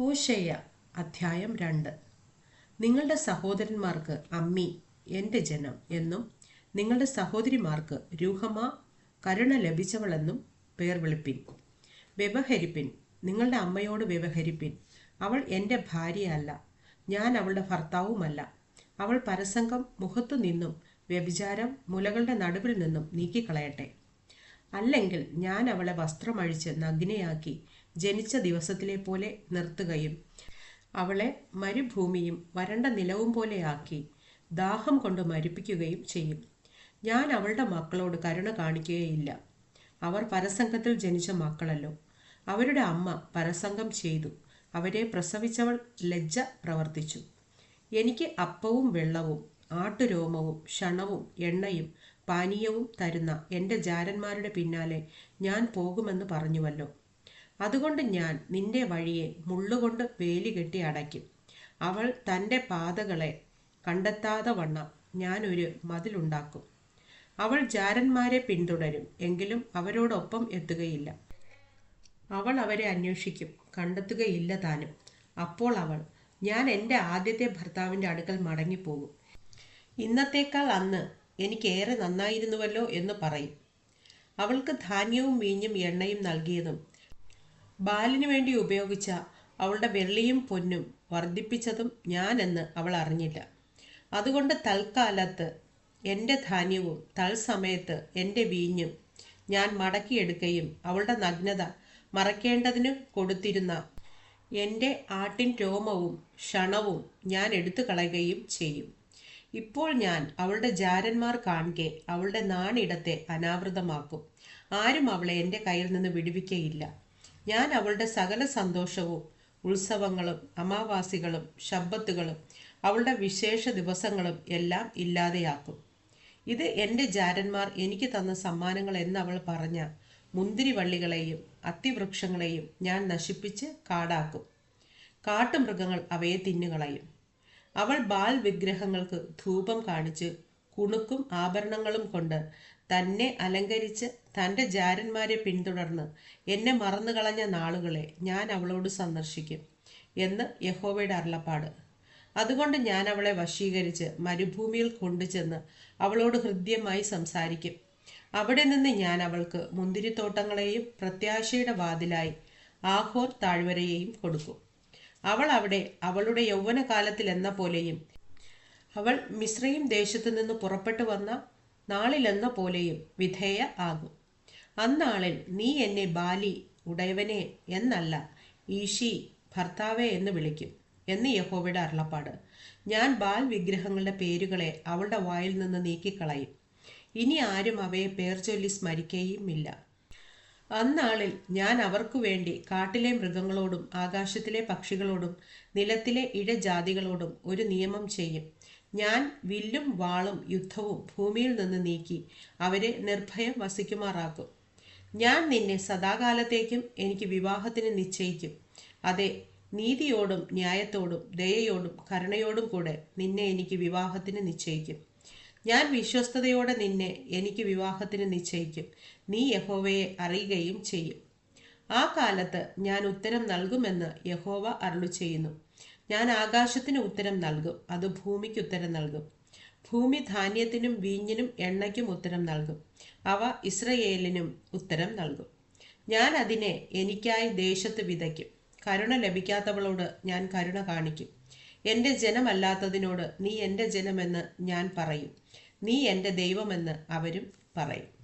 ഹോശയ്യ അധ്യായം രണ്ട്. നിങ്ങളുടെ സഹോദരന്മാർക്ക് അമ്മി എന്റെ ജനം എന്നും നിങ്ങളുടെ സഹോദരിമാർക്ക് രൂഹമ കരുണ ലഭിച്ചവളെന്നും പേർ വിളിപ്പിൻ. വ്യവഹരിപ്പിൻ. നിങ്ങളുടെ അമ്മയോട് വ്യവഹരിപ്പിൻ. അവൾ എന്റെ ഭാര്യയല്ല ഞാൻ അവളുടെ ഭർത്താവുമല്ല. അവൾ പരസംഗം മുഖത്തു നിന്നും വ്യഭിചാരം മുലകളുടെ നടുവിൽ നിന്നും നീക്കിക്കളയട്ടെ. അല്ലെങ്കിൽ ഞാൻ അവളെ വസ്ത്രമഴിച്ച് നഗ്നയാക്കി ജനിച്ച ദിവസത്തിലെ പോലെ നിർത്തുകയും അവളെ മരുഭൂമിയും വരണ്ട നിലവും പോലെയാക്കി ദാഹം കൊണ്ട് മരിപ്പിക്കുകയും ചെയ്യും. ഞാൻ അവളുടെ മക്കളോട് കരുണ കാണിക്കുകയില്ല. അവർ പരസംഗത്തിൽ ജനിച്ച മക്കളല്ലോ. അവരുടെ അമ്മ പരസംഗം ചെയ്തു. അവരെ പ്രസവിച്ചവൾ ലജ്ജ പ്രവർത്തിച്ചു. എനിക്ക് അപ്പവും വെള്ളവും ആട്ടുരോമവും ക്ഷണവും എണ്ണയും പാനീയവും തരുന്ന എന്റെ ജാരന്മാരുടെ പിന്നാലെ ഞാൻ പോകുമെന്ന് പറഞ്ഞുവല്ലോ. അതുകൊണ്ട് ഞാൻ നിന്റെ വഴിയെ മുള്ളുകൊണ്ട് വേലി കെട്ടി അടയ്ക്കും. അവൾ തന്റെ പാതകളെ കണ്ടെത്താതെ വണ്ണം ഞാനൊരു മതിലുണ്ടാക്കും അവൾ ജാരന്മാരെ പിന്തുടരും എങ്കിലും അവരോടൊപ്പം എത്തുകയില്ല. അവൾ അവരെ അന്വേഷിക്കും കണ്ടെത്തുകയില്ല താനും. അപ്പോൾ അവൾ ഞാൻ എന്റെ ആദ്യത്തെ ഭർത്താവിന്റെ അടുക്കൽ മടങ്ങിപ്പോകും. ഇന്നത്തേക്കാൾ അന്ന് എനിക്കേറെ നന്നായിരുന്നുവല്ലോ എന്ന് പറയും. അവൾക്ക് ധാന്യവും വീഞ്ഞും എണ്ണയും നൽകിയതും ബാലിനു വേണ്ടി ഉപയോഗിച്ച അവളുടെ വെള്ളിയും പൊന്നും വർദ്ധിപ്പിച്ചതും ഞാനെന്ന് അവൾ അറിഞ്ഞില്ല. അതുകൊണ്ട് തൽക്കാലത്ത് എന്റെ ധാന്യവും തൽസമയത്ത് എന്റെ വീഞ്ഞും ഞാൻ മടക്കിയെടുക്കുകയും അവളുടെ നഗ്നത മറയ്ക്കേണ്ടതിന് കൊടുത്തിരുന്ന എന്റെ ആട്ടിൻ രോമവും ക്ഷണവും ഞാൻ എടുത്തു കളയുകയും ചെയ്യും. ഇപ്പോൾ ഞാൻ അവളുടെ ജാരന്മാർ കാണുകെ അവളുടെ നാണിടത്തെ അനാവൃതമാക്കും. ആരും അവളെ എന്റെ കയ്യിൽ നിന്ന് വിടുവിക്കയില്ല. ഞാൻ അവളുടെ സകല സന്തോഷവും ഉത്സവങ്ങളും അമാവാസികളും ശബ്ബത്തുകളും അവളുടെ വിശേഷ ദിവസങ്ങളും എല്ലാം ഇല്ലാതെയാക്കും. ഇത് എന്റെ ജാരന്മാർ എനിക്ക് തന്ന സമ്മാനങ്ങൾ എന്നവൾ പറഞ്ഞ മുന്തിരിവള്ളികളെയും അത്തിവൃക്ഷങ്ങളെയും ഞാൻ നശിപ്പിച്ച് കാടാക്കും. കാട്ടുമൃഗങ്ങൾ അവയെ തിന്നുകളയും. അവൾ ബാൽ വിഗ്രഹങ്ങൾക്ക് ധൂപം കാണിച്ച് കുണുക്കും ആഭരണങ്ങളും കൊണ്ട് തന്നെ അലങ്കരിച്ച് തന്റെ ജാരന്മാരെ പിന്തുടർന്ന് എന്നെ മറന്നുകളഞ്ഞ നാളുകളെ ഞാൻ അവളോട് സന്ദർശിക്കും എന്ന് യഹോവയുടെ അരുളപ്പാട്. അതുകൊണ്ട് ഞാൻ അവളെ വശീകരിച്ച് മരുഭൂമിയിൽ കൊണ്ടുചെന്ന് അവളോട് ഹൃദ്യമായി സംസാരിക്കും. അവിടെ നിന്ന് ഞാൻ അവൾക്ക് മുന്തിരിത്തോട്ടങ്ങളെയും പ്രത്യാശയുടെ വാതിലായി ആഹോർ താഴ്വരയെയും കൊടുക്കും. അവൾ അവിടെ അവളുടെ യൗവനകാലത്തിൽ എന്ന പോലെയും അവൾ മിശ്രയും ദേശത്തു നിന്ന് പുറപ്പെട്ടു വന്ന നാളിലെന്ന പോലെയും വിധേയ ആകും. അന്നാളിൽ നീ എന്നെ ബാലി ഉടയവനെ എന്നല്ല ഈശി ഭർത്താവെ എന്ന് വിളിക്കും എന്ന് യഹോവയുടെ അരുളപ്പാട്. ഞാൻ ബാൽ വിഗ്രഹങ്ങളുടെ പേരുകളെ അവളുടെ വായിൽ നിന്ന് നീക്കിക്കളയും. ഇനി ആരും അവയെ പേർ ചൊല്ലി സ്മരിക്കുകയുമില്ല അന്നാളിൽ ഞാൻ അവർക്കു വേണ്ടി കാട്ടിലെ മൃഗങ്ങളോടും ആകാശത്തിലെ പക്ഷികളോടും നിലത്തിലെ ഇഴജാതികളോടും ഒരു നിയമം ചെയ്യും. ഞാൻ വില്ലും വാളും യുദ്ധവും ഭൂമിയിൽ നിന്ന് നീക്കി അവരെ നിർഭയം വസിക്കുമാറാക്കും. ഞാൻ നിന്നെ സദാകാലത്തേക്കും എനിക്ക് വിവാഹത്തിന് നിശ്ചയിക്കും. അതെ നീതിയോടും ന്യായത്തോടും ദയയോടും കരുണയോടും കൂടെ നിന്നെ എനിക്ക് വിവാഹത്തിന് നിശ്ചയിക്കും. ഞാൻ വിശ്വസ്തയോടെ നിന്നെ എനിക്ക് വിവാഹത്തിന് നിശ്ചയിക്കും. നീ യഹോവയെ അറിയുകയും ചെയ്യും. ആ കാലത്ത് ഞാൻ ഉത്തരം നൽകുമെന്ന് യഹോവ അരുളു ചെയ്യുന്നു ഞാൻ ആകാശത്തിന് ഉത്തരം നൽകും അത് ഭൂമിക്ക് ഉത്തരം നൽകും. ഭൂമി ധാന്യത്തിനും വീഞ്ഞിനും എണ്ണയ്ക്കും ഉത്തരം നൽകും അവ ഇസ്രയേലിനും ഉത്തരം നൽകും. ഞാൻ അതിനെ എനിക്കായി ദേശത്ത് വിതയ്ക്കും. കരുണ ലഭിക്കാത്തവളോട് ഞാൻ കരുണ കാണിക്കും. എന്റെ ജനമല്ലാത്തതിനോട് നീ എന്റെ ജനമെന്ന് ഞാൻ പറയും. നീ എന്റെ ദൈവമെന്ന് അവരും പറയും.